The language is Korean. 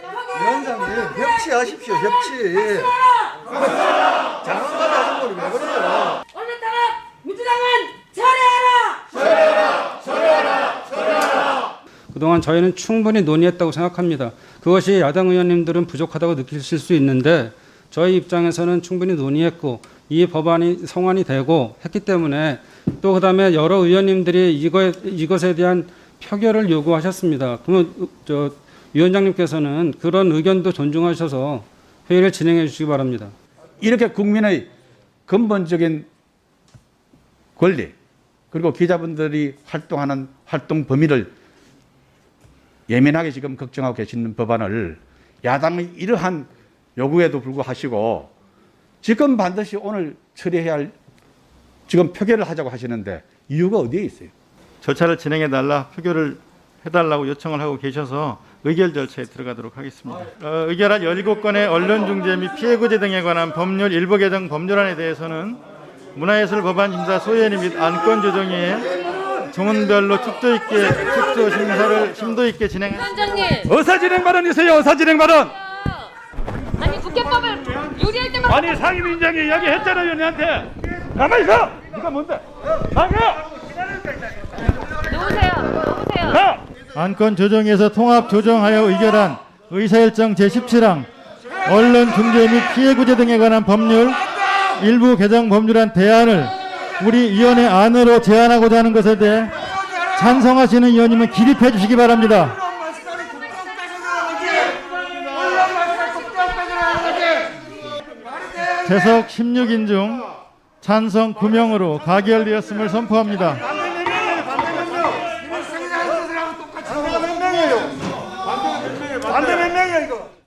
위원장님 협치하십시오 협치. 장관까지 아줌마를 왜 그래요? 올렸다가 민주당은 철회하라! 그동안 저희는 충분히 논의했다고 생각합니다. 그것이 야당 의원님들은 부족하다고 느끼실 수 있는데 저희 입장에서는 충분히 논의했고 이 법안이 성안이 되고 했기 때문에 또 그다음에 여러 의원님들이 이거 이것에 대한 표결을 요구하셨습니다. 그러면 저 위원장님께서는 그런 의견도 존중하셔서 회의를 진행해 주시기 바랍니다. 이렇게 국민의 근본적인 권리 그리고 기자분들이 활동하는 활동 범위를 예민하게 지금 걱정하고 계시는 법안을 야당의 이러한 요구에도 불구하시고 지금 반드시 오늘 처리해야 할 지금 표결을 하자고 하시는데 이유가 어디에 있어요? 절차를 진행해 달라 표결을 해달라고 요청을 하고 계셔서 의결 절차에 들어가도록 하겠습니다. 어, 의결한 17건의 언론중재 및 피해구제 등에 관한 법률 일부 개정 법률안에 대해서는 문화예술 법안 심사 소위원회 및 안건 조정위에 조문별로 축도 있게 축도 심사를 심도 있게 진행. 위원장님! 어사 진행 발언 있어요. 어사 진행 발언. 아니 국회법을 요리할 때마다 아니 상임위원장이 이야기했잖아요, 내한테. 가만히 있어. 네가 뭔데? 나가. 놓으세요. 놓으세요. 가. 안건 조정위에서 통합 조정하여 의결한 의사일정 제17항 언론 중재 및 피해 구제 등에 관한 법률 일부 개정 법률안 대안을 우리 위원회 안으로 제안하고자 하는 것에 대해 찬성하시는 의원님은 기립해 주시기 바랍니다. 재석 16인 중 찬성 9명으로 가결되었음을 선포합니다. 반대 몇 명이야 이거